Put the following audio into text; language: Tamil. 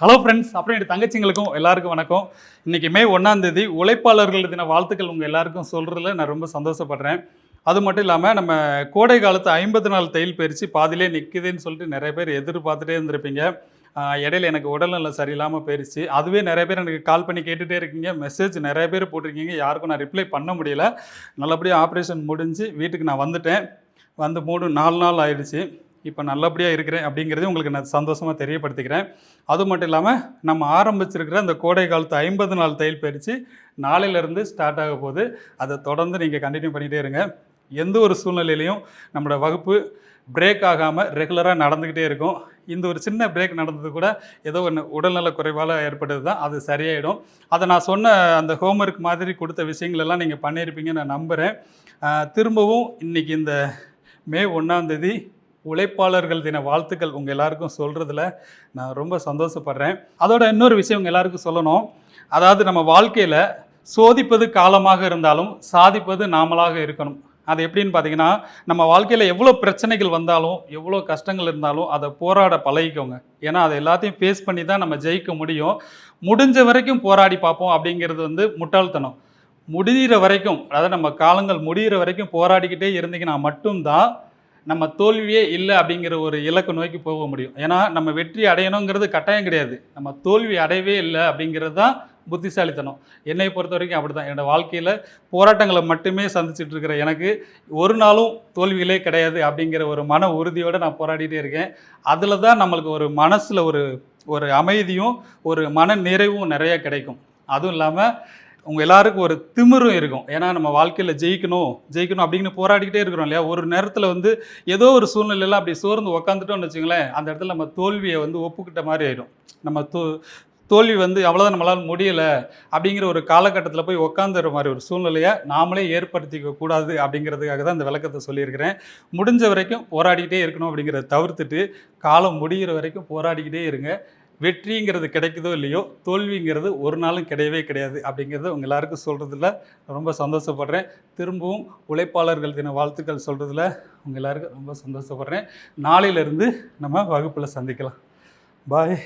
ஹலோ ஃப்ரெண்ட்ஸ் அப்புறம் என் தங்கச்சிங்களுக்கும் எல்லாருக்கும் வணக்கம். இன்னைக்கு மே ஒன்றாந்தேதி உழைப்பாளர்கள் தின வாழ்த்துக்கள் உங்கள் எல்லாருக்கும் சொல்கிறதுல நான் ரொம்ப சந்தோஷப்படுறேன். அது மட்டும் இல்லாமல் நம்ம கோடை காலத்து ஐம்பது நாள் தையல் பயிற்சி பாதியிலே நிற்குதுன்னு சொல்லிட்டு நிறைய பேர் எதிர்பார்த்துட்டே இருந்திருப்பீங்க. இடையில எனக்கு உடல்நலம் சரியில்லாமல் போயிடுச்சு அதுவே நிறைய பேர் எனக்கு கால் பண்ணி கேட்டுகிட்டே இருக்கீங்க. மெசேஜ் நிறைய பேர் போட்டிருக்கீங்க. யாருக்கும் நான் ரிப்ளை பண்ண முடியல. நல்லபடியாக ஆப்ரேஷன் முடிஞ்சு வீட்டுக்கு நான் வந்துட்டேன். வந்து மூணு நாலு நாள் ஆயிடுச்சு. இப்போ நல்லபடியாக இருக்கிறேன் அப்படிங்கிறதையும் உங்களுக்கு நான் சந்தோஷமாக தெரியப்படுத்திக்கிறேன். அது மட்டும் இல்லாமல் நம்ம ஆரம்பிச்சிருக்கிற அந்த கோடை காலத்து ஐம்பது நாள் தையல் பயிற்சி நாளையிலேருந்து ஸ்டார்ட் ஆக போகுது. அதை தொடர்ந்து நீங்கள் கண்டினியூ பண்ணிகிட்டே இருங்க. எந்த ஒரு சூழ்நிலையிலையும் நம்மளோட வகுப்பு பிரேக் ஆகாமல் ரெகுலராக நடந்துக்கிட்டே இருக்கும். இந்த ஒரு சின்ன பிரேக் நடந்தது கூட ஏதோ ஒன்று உடல்நல குறைவால் ஏற்பட்டது தான் அது சரியாயிடும். அதை நான் சொன்ன அந்த ஹோம்ஒர்க் மாதிரி கொடுத்த விஷயங்கள் எல்லாம் நீங்கள் பண்ணியிருப்பீங்கன்னு நான் நம்புகிறேன் திரும்பவும் இன்னைக்கு இந்த மே ஒன்றாந்தேதி உழைப்பாளர்கள் தின வாழ்த்துக்கள் உங்கள் எல்லாருக்கும் சொல்கிறதுல நான் ரொம்ப சந்தோஷப்படுறேன். அதோட இன்னொரு விஷயம் உங்கள் எல்லாருக்கும் சொல்லணும். அதாவது நம்ம வாழ்க்கையில் சோதிப்பது காலமாக இருந்தாலும் சாதிப்பது நாமளாக இருக்கணும். அது எப்படின்னு பார்த்தீங்கன்னா நம்ம வாழ்க்கையில் எவ்வளோ பிரச்சனைகள் வந்தாலும் எவ்வளோ கஷ்டங்கள் இருந்தாலும் அதை போராட பழகிக்கோங்க. ஏன்னா அதை எல்லாத்தையும் ஃபேஸ் பண்ணி தான் நம்ம ஜெயிக்க முடியும். முடிஞ்ச வரைக்கும் போராடி பார்ப்போம் அப்படிங்கிறது வந்து முட்டாள்தனம். முடிகிற வரைக்கும் அதாவது நம்ம காலங்கள் முடிகிற வரைக்கும் போராடிக்கிட்டே இருந்தீங்கன்னா மட்டும்தான் நம்ம தோல்வியே இல்லை அப்படிங்கிற ஒரு இலக்கு நோக்கி போக முடியும். ஏன்னா நம்ம வெற்றி அடையணுங்கிறது கட்டாயம் கிடையாது. நம்ம தோல்வி அடையவே இல்லை அப்படிங்கிறது தான் புத்திசாலித்தனம். என்னை பொறுத்த வரைக்கும் அப்படி தான் என்னோடய வாழ்க்கையில் போராட்டங்களை மட்டுமே சந்திச்சுட்டு இருக்கிற எனக்கு ஒரு நாளும் தோல்விகளே கிடையாது அப்படிங்கிற ஒரு மன உறுதியோடு நான் போராடிட்டே இருக்கேன். அதில் தான் நம்மளுக்கு ஒரு மனசில் ஒரு ஒரு அமைதியும் ஒரு மன நிறைவும் நிறைய கிடைக்கும். அதுவும் இல்லாமல் உங்கள் எல்லாருக்கும் ஒரு திமிரும் இருக்கும். ஏன்னா நம்ம வாழ்க்கையில் ஜெயிக்கணும் ஜெயிக்கணும் அப்படின்னு போராடிக்கிட்டே இருக்கிறோம் இல்லையா? ஒரு நேரத்தில் வந்து ஏதோ ஒரு சூழ்நிலையில் அப்படி சோர்ந்து உக்காந்துட்டோம்னு வச்சுங்களேன் அந்த இடத்துல நம்ம தோல்வியை வந்து ஒப்புக்கிட்ட மாதிரி ஆயிடும். நம்ம தோ தோல்வி வந்து அவ்வளோதான் நம்மளால் முடியலை அப்படிங்கிற ஒரு காலகட்டத்தில் போய் உக்காந்துற மாதிரி ஒரு சூழ்நிலையை நாமளே ஏற்படுத்திக்க கூடாது அப்படிங்கிறதுக்காக தான் இந்த விளக்கத்தை சொல்லியிருக்கிறேன். முடிஞ்ச வரைக்கும் போராடிக்கிட்டே இருக்கணும் அப்படிங்கிறத தவிர்த்துட்டு காலம் முடிகிற வரைக்கும் போராடிக்கிட்டே இருங்க. வெற்றிங்கிறது கிடைக்குதோ இல்லையோ தோல்விங்கிறது ஒரு நாளும் கிடையவே கிடையாது அப்படிங்கிறத உங்கள் எல்லாருக்கும் சொல்கிறதுல ரொம்ப சந்தோஷப்படுறேன். திரும்பவும் உழைப்பாளர்கள் தின வாழ்த்துக்கள் சொல்கிறதுல உங்கள் எல்லாருக்கும் ரொம்ப சந்தோஷப்படுறேன். நாளையிலேருந்து நம்ம வகுப்பில் சந்திக்கலாம். பாய்